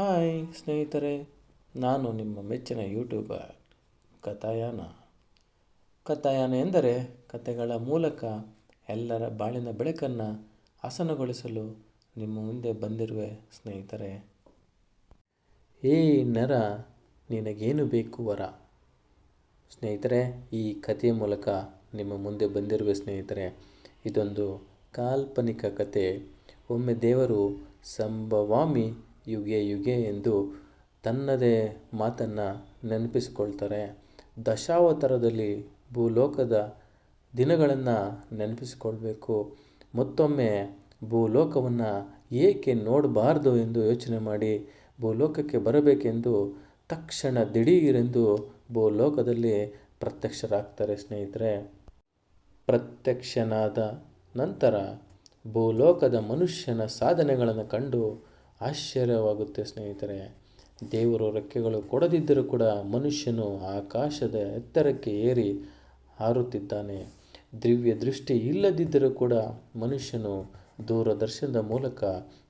Hi ಸ್ನೇಹಿತರೆ, ನಾನು ನಿಮ್ಮ ಮೆಚ್ಚಿನ ಯೂಟ್ಯೂಬರ್ ಕಥಾಯಾನ. ಕಥಾಯಾನ ಎಂದರೆ ಕಥೆಗಳ ಮೂಲಕ ಎಲ್ಲರ ಬಾಳಿನ ಬೆಳಕನ್ನು ಹಸನುಗೊಳಿಸಲು ನಿಮ್ಮ ಮುಂದೆ ಬಂದಿರುವೆ ಸ್ನೇಹಿತರೆ. ಏ ನರ, ನಿನಗೇನು ಬೇಕು ವರ? ಸ್ನೇಹಿತರೆ, ಈ ಕಥೆಯ ಮೂಲಕ ನಿಮ್ಮ ಮುಂದೆ ಬಂದಿರುವೆ ಸ್ನೇಹಿತರೆ. ಇದೊಂದು ಕಾಲ್ಪನಿಕ ಕತೆ ಒಮ್ಮೆ ದೇವರು ಸಂಭವಾಮಿ ಯುಗೆ ಯುಗೆ ಎಂದು ತನ್ನದೇ ಮಾತನ್ನು ನೆನಪಿಸಿಕೊಳ್ತಾರೆ. ದಶಾವತಾರದಲ್ಲಿ ಭೂಲೋಕದ ದಿನಗಳನ್ನು ನೆನಪಿಸಿಕೊಳ್ಬೇಕು. ಮತ್ತೊಮ್ಮೆ ಭೂಲೋಕವನ್ನು ಏಕೆ ನೋಡಬಾರ್ದು ಎಂದು ಯೋಚನೆ ಮಾಡಿ, ಭೂಲೋಕಕ್ಕೆ ಬರಬೇಕೆಂದು ತಕ್ಷಣ ದಿಢೀರೆಂದು ಭೂಲೋಕದಲ್ಲಿ ಪ್ರತ್ಯಕ್ಷರಾಗ್ತಾರೆ ಸ್ನೇಹಿತರೆ. ಪ್ರತ್ಯಕ್ಷನಾದ ನಂತರ ಭೂಲೋಕದ ಮನುಷ್ಯನ ಸಾಧನೆಗಳನ್ನು ಕಂಡು ಆಶ್ಚರ್ಯವಾಗುತ್ತೆ ಸ್ನೇಹಿತರೆ. ದೇವರು ರೆಕ್ಕೆಗಳು ಕೊಡದಿದ್ದರೂ ಕೂಡ ಮನುಷ್ಯನು ಆಕಾಶದ ಎತ್ತರಕ್ಕೆ ಏರಿ ಹಾರುತ್ತಿದ್ದಾನೆ. ದಿವ್ಯ ದೃಷ್ಟಿ ಇಲ್ಲದಿದ್ದರೂ ಕೂಡ ಮನುಷ್ಯನು ದೂರದರ್ಶನದ ಮೂಲಕ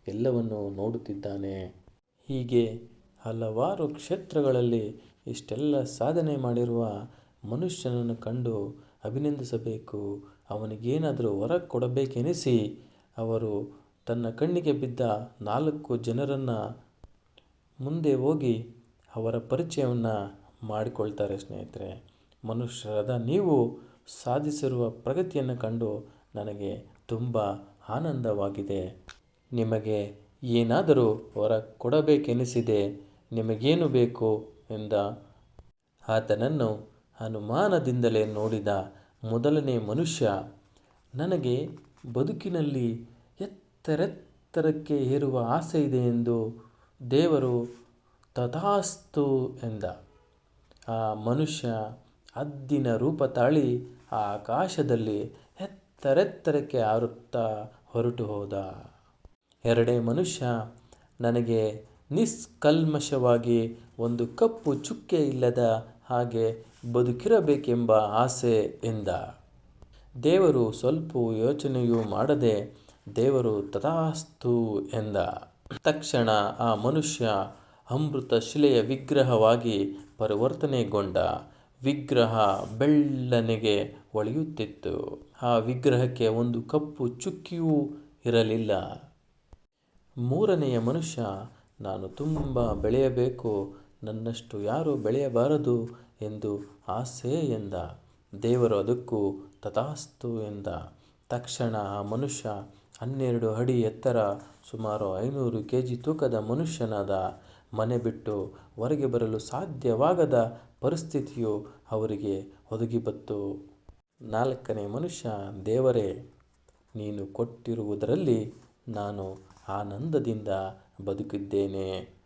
ಎಲ್ಲವನ್ನು ನೋಡುತ್ತಿದ್ದಾನೆ. ಹೀಗೆ ಹಲವಾರು ಕ್ಷೇತ್ರಗಳಲ್ಲಿ ಇಷ್ಟೆಲ್ಲ ಸಾಧನೆ ಮಾಡಿರುವ ಮನುಷ್ಯನನ್ನು ಕಂಡು ಅಭಿನಂದಿಸಬೇಕು. ಅವನಿಗೇನಾದರೂ ಹೊರ ಕೊಡಬೇಕೆನಿಸಿ ಅವರು ತನ್ನ ಕಣ್ಣಿಗೆ ಬಿದ್ದ ನಾಲ್ಕು ಜನರನ್ನು ಮುಂದೆ ಹೋಗಿ ಅವರ ಪರಿಚಯವನ್ನು ಮಾಡಿಕೊಳ್ತಾರೆ ಸ್ನೇಹಿತರೆ. ಮನುಷ್ಯರಾದ ನೀವು ಸಾಧಿಸಿರುವ ಪ್ರಗತಿಯನ್ನು ಕಂಡು ನನಗೆ ತುಂಬ ಆನಂದವಾಗಿದೆ. ನಿಮಗೆ ಏನಾದರೂ ಹೊರ ಕೊಡಬೇಕೆನಿಸಿದೆ, ನಿಮಗೇನು ಬೇಕು ಎಂದ ಆತನನ್ನು ಅನುಮಾನದಿಂದಲೇ ನೋಡಿದ ಮೊದಲನೇ ಮನುಷ್ಯ, ನನಗೆ ಬದುಕಿನಲ್ಲಿ ಎತ್ತರೆತ್ತರಕ್ಕೆ ಏರುವ ಆಸೆ ಇದೆ ಎಂದು ದೇವರು ತಥಾಸ್ತು ಎಂದ. ಆ ಮನುಷ್ಯ ಅದ್ದಿನ ರೂಪ ತಾಳಿ ಆಕಾಶದಲ್ಲಿ ಎತ್ತರೆತ್ತರಕ್ಕೆ ಹಾರುತ್ತಾ ಹೊರಟು ಹೋದ. ಎರಡೇ ಮನುಷ್ಯ, ನನಗೆ ನಿಸ್ಕಲ್ಮಶವಾಗಿ ಒಂದು ಕಪ್ಪು ಚುಕ್ಕೆ ಇಲ್ಲದ ಹಾಗೆ ಬದುಕಿರಬೇಕೆಂಬ ಆಸೆ ಎಂದ. ದೇವರು ಸ್ವಲ್ಪ ಯೋಚನೆಯೂ ಮಾಡದೆ ದೇವರು ತಥಾಸ್ತು ಎಂದ. ತಕ್ಷಣ ಆ ಮನುಷ್ಯ ಅಮೃತ ಶಿಲೆಯ ವಿಗ್ರಹವಾಗಿ ಪರಿವರ್ತನೆಗೊಂಡ. ವಿಗ್ರಹ ಬೆಳ್ಳನೆಗೆ ಒಳೆಯುತ್ತಿತ್ತು. ಆ ವಿಗ್ರಹಕ್ಕೆ ಒಂದು ಕಪ್ಪು ಚುಕ್ಕಿಯೂ ಇರಲಿಲ್ಲ. ಮೂರನೆಯ ಮನುಷ್ಯ, ನಾನು ತುಂಬ ಬೆಳೆಯಬೇಕು, ನನ್ನಷ್ಟು ಯಾರೂ ಬೆಳೆಯಬಾರದು ಎಂದು ಆಸೆ ಎಂದ. ದೇವರು ಅದಕ್ಕೂ ತಥಾಸ್ತು ಎಂದ. ತಕ್ಷಣ ಆ ಮನುಷ್ಯ ಹನ್ನೆರಡು ಅಡಿ ಎತ್ತರ, ಸುಮಾರು ಐನೂರು ಕೆ ಜಿ ತೂಕದ ಮನುಷ್ಯನಾದ ಮನೆ ಬಿಟ್ಟು ಹೊರಗೆ ಬರಲು ಸಾಧ್ಯವಾಗದ ಪರಿಸ್ಥಿತಿಯು ಅವರಿಗೆ ಒದಗಿ ಬತ್ತು ನಾಲ್ಕನೇ ಮನುಷ್ಯ, ದೇವರೇ, ನೀನು ಕೊಟ್ಟಿರುವುದರಲ್ಲಿ ನಾನು ಆನಂದದಿಂದ ಬದುಕಿದ್ದೇನೆ.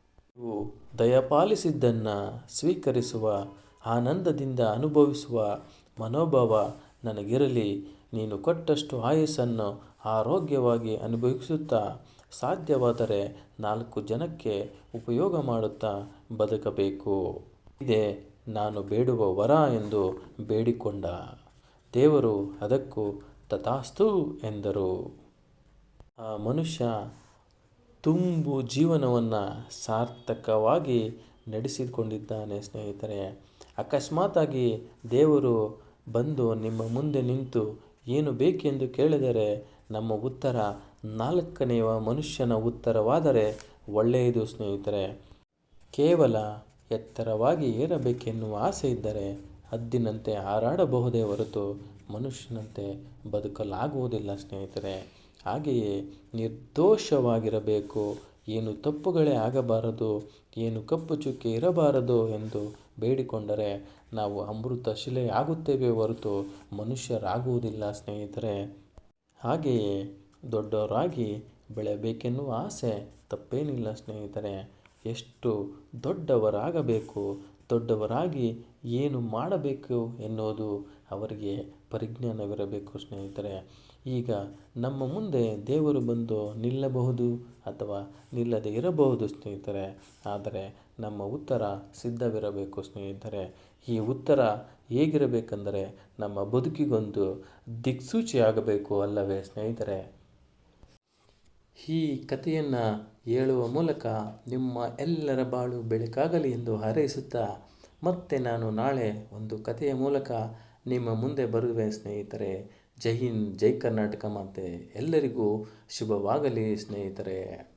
ದಯಪಾಲಿಸಿದ್ದನ್ನು ಸ್ವೀಕರಿಸುವ, ಆನಂದದಿಂದ ಅನುಭವಿಸುವ ಮನೋಭಾವ ನನಗಿರಲಿ. ನೀನು ಕೊಟ್ಟಷ್ಟು ಆಯಸ್ಸನ್ನು ಆರೋಗ್ಯವಾಗಿ ಅನುಭವಿಸುತ್ತಾ ಸಾಧ್ಯವಾದರೆ ನಾಲ್ಕು ಜನಕ್ಕೆ ಉಪಯೋಗ ಮಾಡುತ್ತಾ ಬದುಕಬೇಕು. ಇದೇ ನಾನು ಬೇಡುವ ವರ ಎಂದು ಬೇಡಿಕೊಂಡ. ದೇವರು ಅದಕ್ಕೂ ತಥಾಸ್ತು ಎಂದರು. ಆ ಮನುಷ್ಯ ತುಂಬು ಜೀವನವನ್ನು ಸಾರ್ಥಕವಾಗಿ ನಡೆಸಿಕೊಂಡಿದ್ದಾನೆ ಸ್ನೇಹಿತರೆ. ಅಕಸ್ಮಾತಾಗಿ ದೇವರು ಬಂದು ನಿಮ್ಮ ಮುಂದೆ ನಿಂತು ಏನು ಬೇಕೆಂದು ಕೇಳಿದರೆ ನಮ್ಮ ಉತ್ತರ ನಾಲ್ಕನೆಯ ಮನುಷ್ಯನ ಉತ್ತರವಾದರೆ ಒಳ್ಳೆಯದು ಸ್ನೇಹಿತರೆ. ಕೇವಲ ಎತ್ತರವಾಗಿ ಏರಬೇಕೆನ್ನುವ ಆಸೆ ಇದ್ದರೆ ಹದ್ದಿನಂತೆ ಹಾರಾಡಬಹುದೇ ಹೊರತು ಮನುಷ್ಯನಂತೆ ಬದುಕಲಾಗುವುದಿಲ್ಲ ಸ್ನೇಹಿತರೆ. ಹಾಗೆಯೇ ನಿರ್ದೋಷವಾಗಿರಬೇಕು, ಏನು ತಪ್ಪುಗಳೇ ಆಗಬಾರದು, ಏನು ಕಪ್ಪು ಚುಕ್ಕೆ ಇರಬಾರದು ಎಂದು ಬೇಡಿಕೊಂಡರೆ ನಾವು ಅಮೃತ ಶಿಲೆಯಾಗುತ್ತೇವೆ ಹೊರತು ಮನುಷ್ಯರಾಗುವುದಿಲ್ಲ ಸ್ನೇಹಿತರೆ. ಹಾಗೆಯೇ ದೊಡ್ಡವರಾಗಿ ಬೆಳೆಯಬೇಕೆನ್ನುವ ಆಸೆ ತಪ್ಪೇನಿಲ್ಲ ಸ್ನೇಹಿತರೆ. ಎಷ್ಟು ದೊಡ್ಡವರಾಗಬೇಕು ದೊಡ್ಡವರಾಗಿ ಏನು ಮಾಡಬೇಕು ಎನ್ನುವುದು ಅವರಿಗೆ ಪರಿಜ್ಞಾನವಿರಬೇಕು ಸ್ನೇಹಿತರೆ. ಈಗ ನಮ್ಮ ಮುಂದೆ ದೇವರು ಬಂದು ನಿಲ್ಲಬಹುದು ಅಥವಾ ನಿಲ್ಲದೆ ಇರಬಹುದು ಸ್ನೇಹಿತರೆ. ಆದರೆ ನಮ್ಮ ಉತ್ತರ ಸಿದ್ಧವಿರಬೇಕು ಸ್ನೇಹಿತರೆ. ಈ ಉತ್ತರ ಹೇಗಿರಬೇಕೆಂದರೆ ನಮ್ಮ ಬದುಕಿಗೊಂದು ದಿಕ್ಸೂಚಿಯಾಗಬೇಕು ಅಲ್ಲವೇ ಸ್ನೇಹಿತರೆ. ಈ ಕಥೆಯನ್ನು ಹೇಳುವ ಮೂಲಕ ನಿಮ್ಮ ಎಲ್ಲರ ಬಾಳು ಬೆಳಕಾಗಲಿ ಎಂದು ಹಾರೈಸುತ್ತಾ ಮತ್ತೆ ನಾನು ನಾಳೆ ಒಂದು ಕಥೆಯ ಮೂಲಕ ನಿಮ್ಮ ಮುಂದೆ ಬರುವೆ ಸ್ನೇಹಿತರೆ. ಜೈ ಹಿಂದ್, ಜೈ ಕರ್ನಾಟಕ ಮಾತೆ. ಎಲ್ಲರಿಗೂ ಶುಭವಾಗಲಿ ಸ್ನೇಹಿತರೆ.